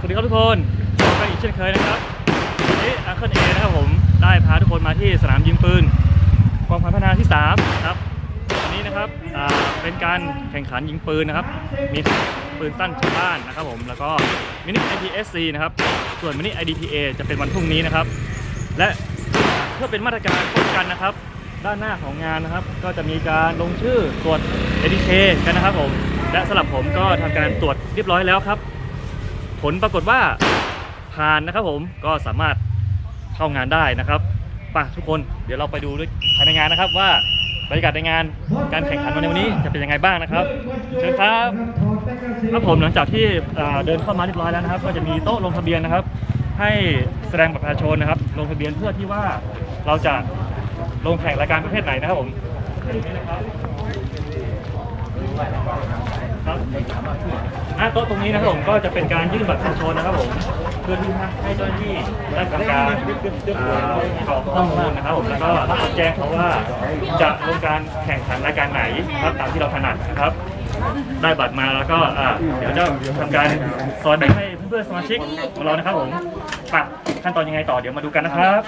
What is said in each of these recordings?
สวัสดีครับทุกคนพบกันอีกเช่นเคยนะครับวันนี้อังเคิลเอนะครับผมได้พาทุกคนมาที่สนามยิงปืนกองพันพัฒนาที่3ครับวันนี้นะครับเป็นการแข่งขันยิงปืนนะครับ มีปืนสั้นชาวบ้านนะครับผมแล้วก็มินิ IPSC นะครับส่วนมินิ IDPA จะเป็นวันพรุ่งนี้นะครับ และเพื่อเป็นมาตรการป้องกันนะครับ ด้านหน้าของงานนะครับ ก็จะมีการลงชื่อตรวจ ADK กันนะครับผมและสำหรับผมก็ทำการตรวจเรียบร้อยแล้วครับ ผลปรากฏว่าผ่านนะครับผมก็สามารถเข้างานได้นะครับไป่ะทุกคนเดี๋ยวเราไปดูด้วยภายในงานนะครับว่าบรรยากาศในงานการแข่งขันวันในวันนี้จะเป็นยังไงบ้างนะครับเชิญครับครับผมหลังจากที่เดินเข้ามาเรียบร้อยแล้วนะครับ ก็จะมีโต๊ะลงทะเบียนนะครับ ให้แสดงบัตรประชาชนนะครับ ลงทะเบียนเพื่อที่ว่าเราจะลงแข่งรายการประเภทไหนนะครับผม ครับหน้าโต๊ะตรงนี้นะครับผมก็จะเป็นการยื่นบัตรประชาชนนะครับผมเพื่อที่ให้เจ้าหน้าที่ได้ทำการอ่ากรอกข้อมูลนะครับผมแล้วก็แจ้งเขาว่าจะลงการแข่งขันรายการไหนครับตามที่เราถนัดนะครับ ได้บัตรมาแล้วก็เดี๋ยวจะทำการสอนแบ่งให้เพื่อนๆสมาชิกของเรานะครับผมปะขั้นตอนยังไงต่อเดี๋ยวมาดูกันนะครับ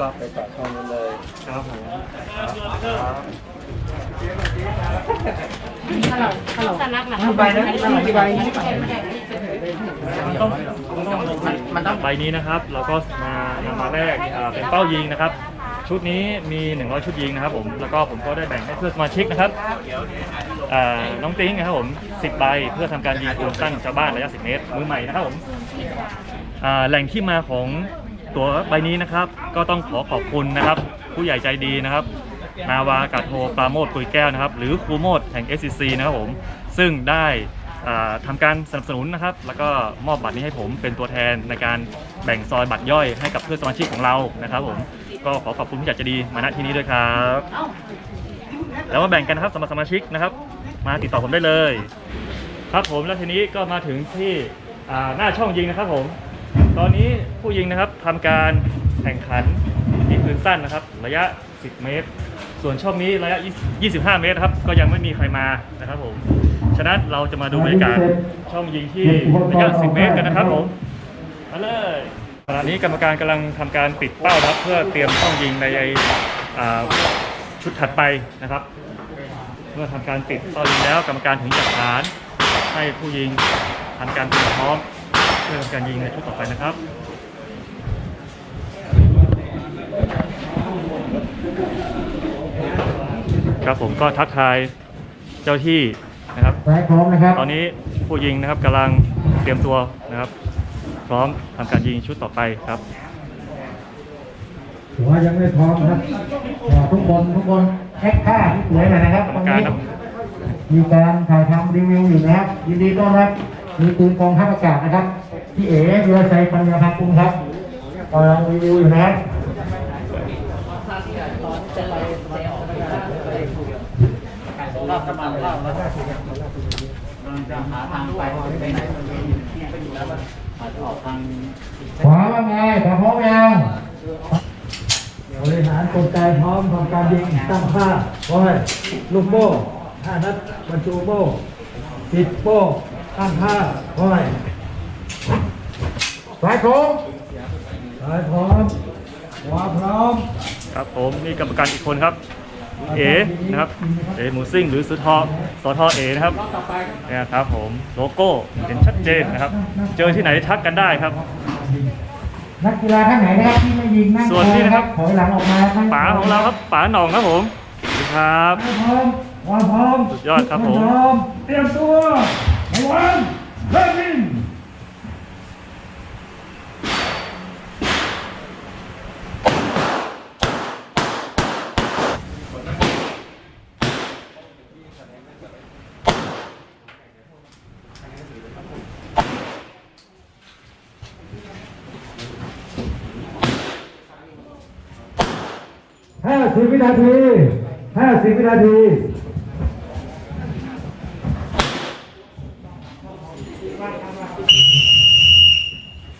ก็ไปต่อช่องนั้นเลยครับผม สนักหนักใบนะใบมันต้องใบนี้นะครับ เราก็มานำมาแรกเป็นเป้ายิงนะครับ ชุดนี้มี 100 ชุดยิงนะครับผมแล้วก็ผมก็ได้แบ่งให้เพื่อนสมาชิกนะครับน้องติ้งนะครับผม 10 ใบเพื่อทำการยิงปืนสั้นชาวบ้านระยะ 10 เมตร มือใหม่นะครับผมแหล่งที่มาของตัวใบนี้นะครับ ก็ต้องขอขอบคุณนะครับ ผู้ใหญ่ใจดีนะครับ นาวากาโทปราโมทกุยแก้วนะครับ หรือครูโมดแห่ง SCC นะครับผม ซึ่งได้ทำาการสนับสนุนนะครับ แล้วก็มอบบัตรนี้ให้ผมเป็นตัวแทนในการแบ่งซอยบัตรย่อยให้กับเพื่อนสมาชิกของเรานะครับผมก็ขอขอบคุณผู้ใหญ่ใจดีมาณที่นี้ด้วยครับ แล้วมาแบ่งกันนะครับสำหรับสมาชิกนะครับ มาติดต่อผมได้เลย ครับผมแล้วทีนี้ก็มาถึงที่หน้าช่องยิงนะครับผม ตอนนี้ผู้ยิงนะครับทำการแข่งขันยิงปืนสั้นนะครับ ระยะ 10 เมตร ส่วนช่องนี้ระยะ 25 เมตรครับ ก็ยังไม่มีใครมานะครับผม ฉะนั้นเราจะมาดูบรรยากาศช่องยิงที่ระยะ 10 เมตรกันนะครับผมมาเลยขณะนี้กรรมการกำลังทำการปิดเป้าครับ เพื่อเตรียมช่องยิงในชุดถัดไปนะครับ เมื่อทำการปิดเป้ายิงแล้วกรรมการถึงจัดฐานให้ผู้ยิงทำการเตรียมพร้อมเพื่อทำการยิงในชุดต่อไปนะครับ ครับผมก็ทักทายเจ้าที่นะครับ สายพร้อมนะครับ ตอนนี้ผู้ยิงนะครับกำลังเตรียมตัวนะครับ พร้อมทำการยิงชุดต่อไปครับถือว่ายังไม่พร้อมครับขอทุกคนทุกคนแอคท่าที่สวยหน่อยนะครับกรรมการครับมีการถ่ายทำรีวิวอยู่นะครับ ยินดีต้อนรับมีปืนกองทัพอากาศนะครับพี่เอ๋เรือไซปัญญาภาคุงครับกำลังรีวิวอยู่นะครับ จะหาทางไปไปไหนมันมีที่ไปอยู่แล้วว่าอาจจะออกทางขวาว่าไงขวาพร้อมยังบริหารกลไกพร้อมทำการยิงตั้งค่าโอ้ยลูกโม่ห้านัดบรรจุโม่ปิดโม่ตั้งค่าโอ้ยสายพร้อมสายพร้อมขวาพร้อม ครับผมนี่กรรมการอีกคนครับ เอนะครับเอหมูซิ่งหรือสุทอสทเอนะครับเนี่ยครับผมโลโก้เห็นชัดเจนนะครับ เจอที่ไหนทักกันได้ครับ นักกีฬาท่านไหนนะครับที่ไม่ยิงนั่งส่วนนี้นะครับถอยหลังออกมานั่ป๋าของเราครับป๋าหน่องครับผมสวัสดีครับพร้อมวางพร้อมสุดยอดครับผมพร้อมเตรียมตัวระวังเริ่มยิง สิบวินาทีห้าสิบวินาที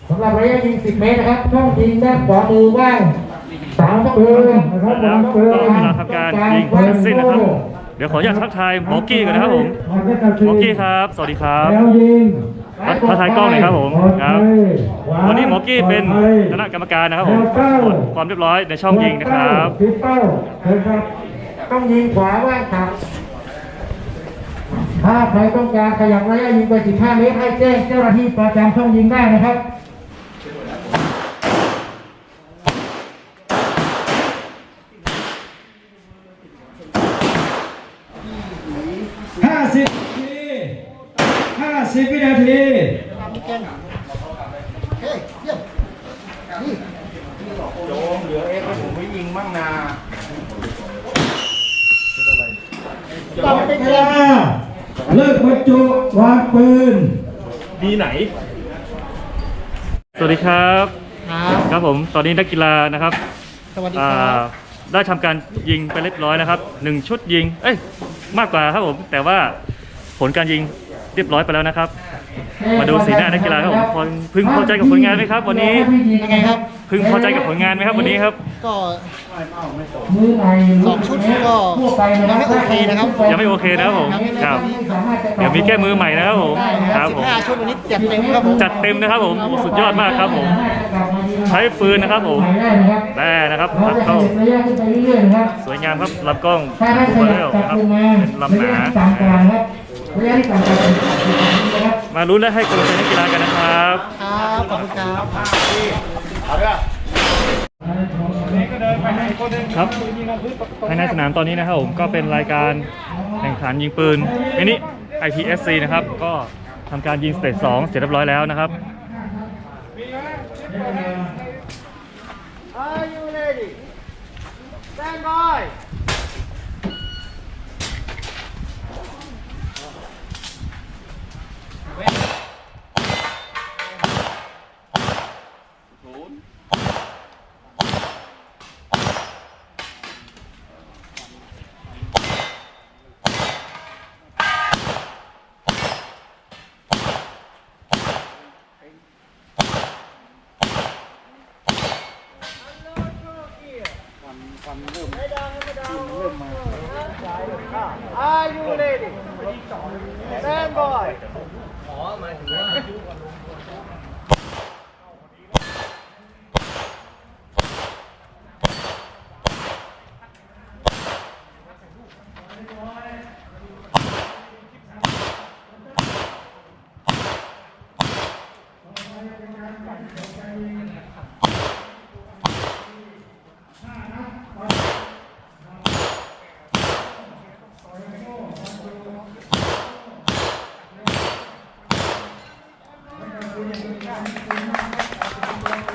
สำหรับระยะยิง10เมตรนะครับช่องยิงด้านขวามือว่างสามช่องเดินนะครับแล้วสามช่องก็เดินเวลาทำการยิงเสร็จสิ้นนะครับ เดี๋ยวขออนุญาตทักทายหมอกี้ก่อนนะครับผมหมอกี้ครับ สวัสดีครับ แล้วยิง ทักทักทายกล้องหน่อยครับผมครับ วันนี้หมอกี้เป็นคณะกรรมการนะครับผมตรวจความเรียบร้อยในช่องยิงนะครับทิปเป้าเชิญครับต้องยิงขวาว่างครับถ้าใครต้องการขยับระยะยิงไป 15 เมตรให้แจ้งเจ้าหน้าที่ประจำช่องยิงได้นะครับ ห้าสิบนาทีห้า สิบวินาทีต่อไปเวลาเลิกบรรจุวางปืน ดีไหน สวัสดีครับครับครับผมตอนนี้นักกีฬานะครับสวัสดีครับได้ทำการยิงไปเรียบร้อยนะครับหนึ่งชุดยิง เอ้ยมากกว่าครับผม แต่ว่าผลการยิง เรียบร้อยไปแล้วนะครับ มาดูสีหน้านักกีฬาครับผมพอพึงพอใจกับผลงานไหมครับ วันนี้ยังไงครับพึงพอใจกับผลงานไหมครับวันนี้ครับ ก็มือใหม่สองชุดก็ทั่วไปนะยังไม่โอเคนะครับยังไม่โอเคนะครับผมครับเดี๋ยวมีแก้มือใหม่นะครับผมได้คครัรับบผม15ชุดวันนี้จัดเต็มครับผมจัดเต็มนะครับผมโอ้สุดยอดมากครับผมใช้ปืนนะครับผมแร่นะครับเราอัดจะขเข้ายับระยะขึ้นไปเรื่อยๆนะครับสวยงามครับลำกล้องถ้าได้ขซูเปอร์ยัเรบลกลับนะครับลงมาเป็นลำหนาระยะที่ต่ำกว่านะครับระยะที่ต่ำกว่าเป็นนะครับ มาลุ้นและให้กำลังใจนักกีฬากันนะครับ ครับขอบคุณครับครับภายในสนามตอนนี้นะครับผมก็เป็นรายการแข่งขันยิงปืนมินิ IPSC นะครับก็ทำการยิงสเตจ2เสร็จเรียบร้อยแล้วนะครับ Are you ready Stand by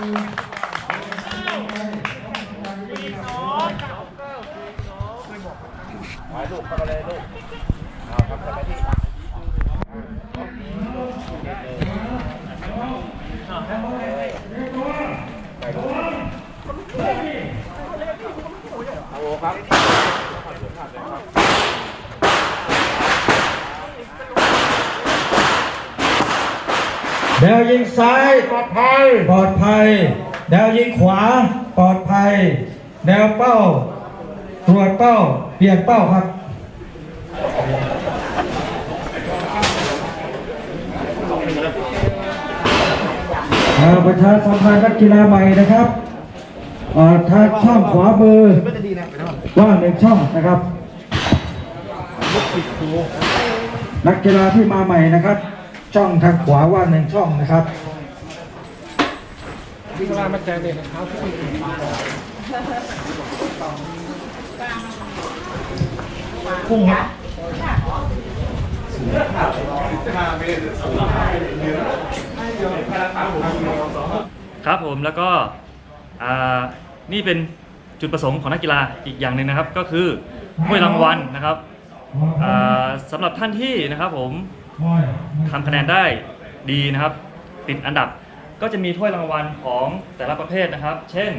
หมายลูกเข้ามาเลยลูกเอาครับสมาธิเอาครับ แนวยิงซ้ายปลอดภัยปลอดภัย แนวยิงขวาปลอดภัย แนวเป้า ตรวจเป้า เปลี่ยนเป้าครับประชาสัมพันธ์นักกีฬาใหม่นะครับอ่าทางช่องขวามือว่างหนึ่งช่องนะครับ นักกีฬาที่มาใหม่นะครับ ช่องทางขวาว่าหนึ่งช่องนะครับครับผมแล้วก็นี่เป็นจุดประสงค์ของนักกีฬาอีกอย่างหนึ่งนะครับ ก็คือถ้วยรางวัลนะครับอ่าสำหรับท่านที่นะครับผม ทำคะแนนได้ดีนะครับ ติดอันดับก็จะมีถ้วยรางวัลของแต่ละประเภทนะครับ เช่น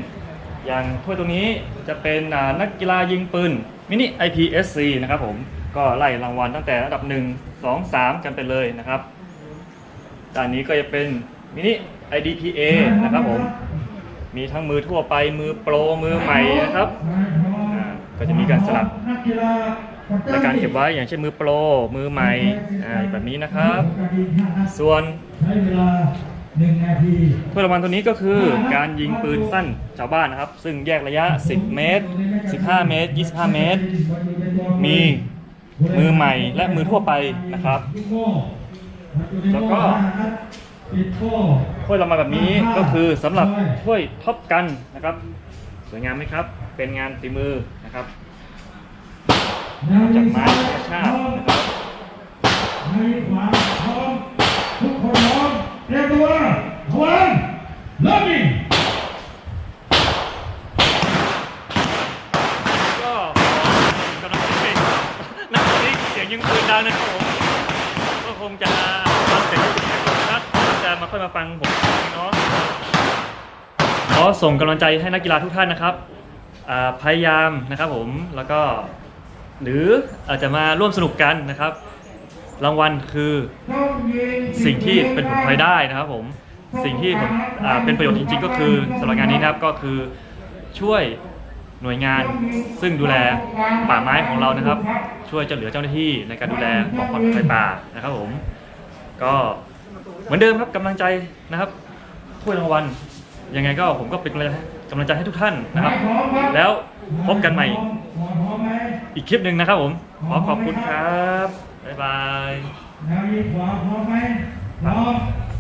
อย่างถ้วยตรงนี้จะเป็นนักกีฬายิงปืนมินิ IPSC นะครับผมก็ไล่รางวัลตั้งแต่อันดับ 1 2 3 กันไปเลยนะครับด้านนี้ก็จะเป็นมินิ IDPA นะครับผม มีทั้งมือทั่วไปมือโปรมือใหม่นะครับ ก็จะมีการสลับ ในการเก็บไว้อย่างเช่นมือโปร มือใหม่แบบนี้นะครับ ส่วนห้วยรางวัลตัวนี้ก็คือการยิงปืนสั้นชาวบ้านนะครับ ซึ่งแยกระยะ 10 เมตร 15 เมตร 25 เมตร มีมือใหม่และมือทั่วไปนะครับ แล้วก็ปิดโป้ถ้วยรางวัลแบบนี้ก็คือสำหรับถ้วยท็อปกันนะครับ สวยงามไหมครับ เป็นงานฝีมือนะครับ จากไม้ธรรมชาตินะครับในขวาพร้อมทุกคนพร้อมเตรียมตัวพร้อมเริ่มยิงก็กำลังจะเป็นนักนี้เสียงยิงปืนดังนะครับผมก็คงจะทำเสร็จแล้วนะครับจะมาค่อยมาฟังผมเนาะขอส่งกำลังใจให้นักกีฬาทุกท่านนะครับพยายามนะครับผมแล้วก็ หรืออาจจะมาร่วมสนุกกันนะครับ รางวัลคือสิ่งที่เป็นผลพลอยได้นะครับผมสิ่งที่ผมเป็นประโยชน์จริงๆ ก็คือสำหรับงานนี้นะครับก็คือช่วยหน่วยงานซึ่งดูแลป่าไม้ของเรานะครับ ช่วยจะเหลือเจ้าหน้าที่ในการดูแลปกป้องไฟป่านะครับผมก็เหมือนเดิมครับกำลังใจนะครับถ้วยรางวัลยังไงก็ผมก็เป็นกำลังใจ ให้ทุกท่านนะครับ แล้วพบกันใหม่พร้อมไหมอีกคลิปหนึ่งนะครับผมขอขอบคุณครับ บ๊ายบายแนวยิงขวาพร้อมไหมพร้อม